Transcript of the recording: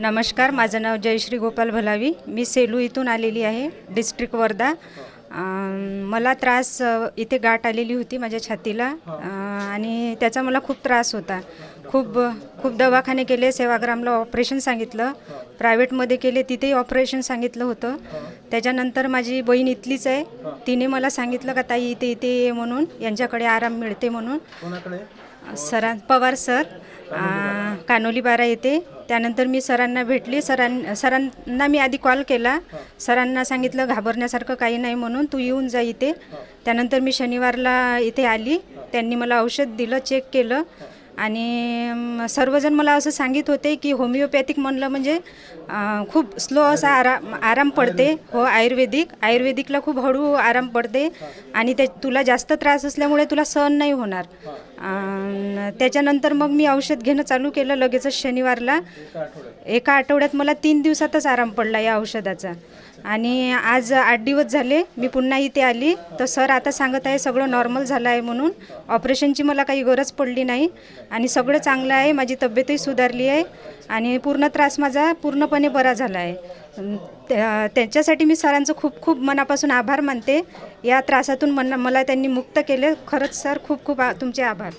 नमस्कार माझं नाव जयश्री गोपाल भलावी. मी सेलू इथून आलेली आहे डिस्ट्रिक्ट वर्धा. मला त्रास इथे गाठ आलेली होती माझ्या छातीला. आणि त्याचा मला खूप त्रास होता. खूप खूप दवाखाने केले सेवाग्रामला ऑपरेशन सांगितलं. प्रायव्हेटमध्ये केले तिथेही ऑपरेशन सांगितलं होतं. त्याच्यानंतर माझी बहीण इथलीच आहे. तिने मला सांगितलं का ताई इथे इथे ये म्हणून. यांच्याकडे आराम मिळते म्हणून. सरां पवार सर. कानोली बारा येते. त्यानंतर मी सरांना भेटली. सरां सरांना मी आधी कॉल केला. सरांना सांगितलं घाबरण्यासारखं काही नाही म्हणून तू येऊन जा इथे. त्यानंतर मी शनिवारला इथे आली. त्यांनी मला औषध दिलं चेक केलं. आणि सर्वजण मला असं सांगित होते की होमिओपॅथिक म्हणलं म्हणजे खूप स्लो असा आराम आराम पडते. हो आयुर्वेदिक. आयुर्वेदिकला खूप हळू आराम पडते. आणि ते तुला जास्त त्रास असल्यामुळे तुला सहन नाही होणार. त्याच्यानंतर मग मी औषध घेणं चालू केलं लगेचच शनिवारला. एका आठवड्यात मला तीन दिवसातच आराम पडला या औषधाचा. आणि आज आठ दिवस झाले मी पुन्हा इथे आली. तर सर आता सांगत आहे सगळं नॉर्मल झालं आहे म्हणून. ऑपरेशनची मला काही गरज पडली नाही. आणि सगळं चांगलं आहे माझी तब्येतही सुधारली आहे. आणि पूर्ण त्रास माझा पूर्णपणे बरा झाला आहे. त्या- त्यांच्यासाठी मी सरांचं खूप खूप मनापासून आभार मानते. या त्रासातून मन मला त्यांनी मुक्त केले. खरंच सर खूप खूप आ- तुमचे आभार.